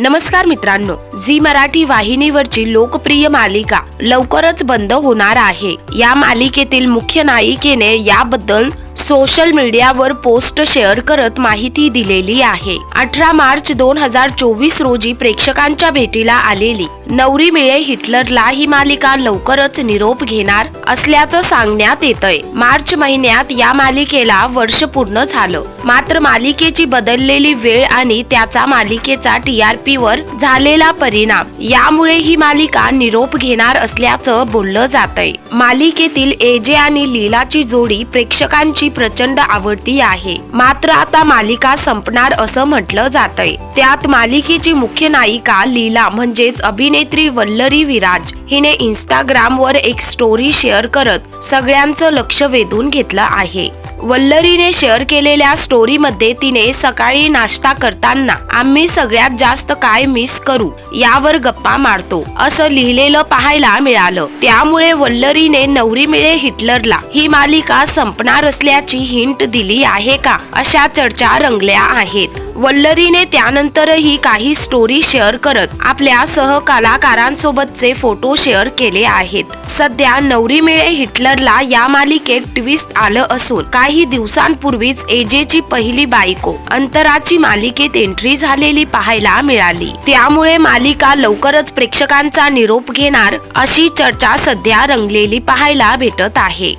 नमस्कार मित्रांनो झी मराठी वाहिनीवरची लोकप्रिय मालिका लवकरच बंद होणार आहे. या मालिकेतील मुख्य नायिकेने याबद्दल सोशल मीडियावर पोस्ट शेअर करत माहिती दिलेली आहे. अठरा मार्च दोन हजार चोवीस रोजी प्रेक्षकांच्या भेटीला आलेली नवरी मिळे हिटलरला ही मालिका लवकरच निरोप घेणार असल्याचं सांगण्यात येतंय. मार्च महिन्यात या मालिकेला वर्ष पूर्ण झालं. मात्र मालिकेची बदललेली वेळ आणि त्याचा मालिकेचा टीआरपी वर झालेला परिणाम यामुळे ही मालिका निरोप घेणार असल्याचं बोललं जातंय. मालिकेतील एजे आणि लीलाची जोडी प्रेक्षकांची प्रचंड आवडती आहे. मात्र आता मालिका संपणार असं म्हटलं जातंय. त्यात मालिकेची मुख्य नायिका लीला म्हणजेच अभिनेत्री वल्लरी विराज हिने इंस्टाग्राम वर एक स्टोरी शेअर करत सगळ्यांचं लक्ष वेधून घेतलं आहे. वल्लरीने शेअर केलेल्या स्टोरीमध्ये तिने सकाळी नाश्ता करताना आम्ही सगळ्यात जास्त काय मिस करू? यावर गप्पा मारतो. असं लिहिलेलं पाहायला मिळालं. त्यामुळे वल्लरीने नवरी मिळे हिटलरला ही मालिका संपणार असल्याची हिंट दिली आहे का? अशा चर्चा रंगल्या आहेत. वल्लरीने त्यानंतरही काही स्टोरी शेअर करत आपल्या सहकलाकारांसोबतचे फोटो शेअर केले आहेत. सध्या नवरी मिळे हिटलरला या मालिकेत ट्विस्ट आलं असून काही दिवसांपूर्वीच एजेची पहिली बायको अंतराची मालिकेत एंट्री झालेली पाहायला मिळाली. त्यामुळे मालिका लवकरच प्रेक्षकांचा निरोप घेणार अशी चर्चा सध्या रंगलेली पाहायला भेटत आहे.